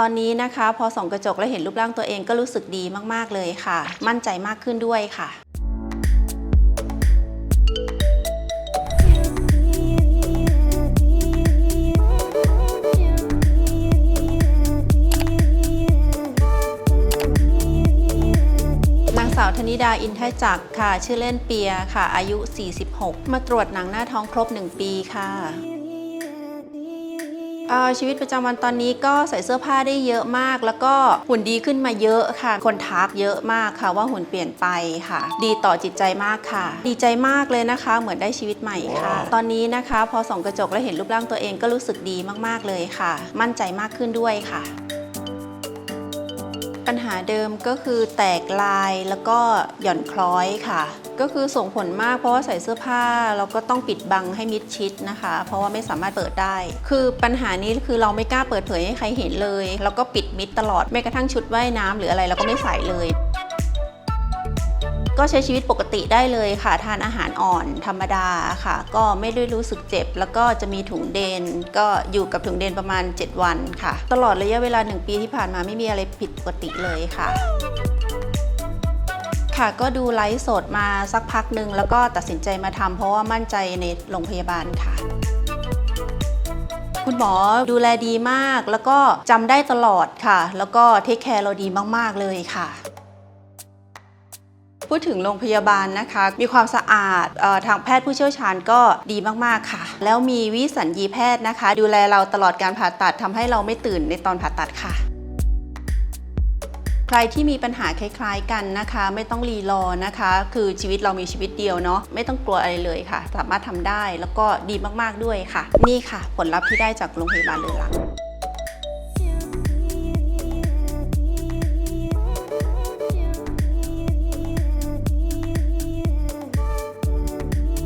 ตอนนี้นะคะพอส่องกระจกแล้วเห็นรูปร่างตัวเองก็รู้สึกดีมากๆเลยค่ะ มั่นใจมากขึ้นด้วยค่ะนางสาวธนิดาอินทจักรค่ะ ชื่อเล่นเปียค่ะ อายุ 46 มาตรวจหนังหน้าท้องครบ 1 ปีค่ะ ชีวิตประจำวันตอนนี้ก็ใส่เสื้อผ้าได้เยอะมาก แล้วก็หุ่นดีขึ้นมาเยอะค่ะ คนทักเยอะมากค่ะว่าหุ่นเปลี่ยนไปค่ะ ดีต่อจิตใจมากค่ะ ดีใจมากเลยนะคะ เหมือนได้ชีวิตใหม่ค่ะ ตอนนี้นะคะ พอส่องกระจกแล้วเห็นรูปร่างตัวเองก็รู้สึกดีมากๆเลยค่ะ มั่นใจมากขึ้นด้วยค่ะ ปัญหาเดิมก็คือแตกลายแล้วก็หย่อนคล้อยค่ะ ก็คือส่งผลมากเพราะว่าใส่เสื้อผ้าเราก็ต้องปิดบังให้มิดชิดนะคะ เพราะว่าไม่สามารถเปิดได้ คือปัญหานี้คือเราไม่กล้าเปิดเผยให้ใครเห็นเลย แล้วก็ปิดมิดตลอดแม้กระทั่งชุดว่ายน้ำหรืออะไรเราก็ไม่ใส่เลย ก็ใช้ชีวิตปกติได้เลยค่ะ ทานอาหารอ่อนธรรมดาค่ะ ก็ไม่ได้รู้สึกเจ็บ แล้วก็จะมีถุงเดน ก็อยู่กับถุงเดนประมาณ 7 วันค่ะ ตลอดระยะเวลา 1 ปีที่ผ่านมาไม่มีอะไรผิดปกติเลยค่ะค่ะก็ดูไลฟ์สดมาสักพักหนึ่งแล้วก็ตัดสินใจมาทำเพราะว่ามั่นใจในโรงพยาบาลค่ะ คุณหมอดูแลดีมาก แล้วก็จำได้ตลอดค่ะ แล้วก็เทคแคร์เราดีมาก ๆ เลยค่ะ พูดถึงโรงพยาบาลนะคะ มีความสะอาดออทางแพทย์ผู้เชี่ยวชาญก็ดีมากๆค่ะ แล้วมีวิสัญญีแพทย์นะคะ ดูแลเราตลอดการผ่าตัดทำให้เราไม่ตื่นในตอนผ่าตัดค่ะ ใครที่มีปัญหาคล้ายๆกันนะคะ ไม่ต้องรีรอนะคะ คือชีวิตเรามีชีวิตเดียวเนาะไม่ต้องกลัวอะไรเลยค่ะ สามารถทำได้แล้วก็ดีมากๆด้วยค่ะ นี่ค่ะ ผลลัพธ์ที่ได้จากโรงพยาบาลเลอหลัง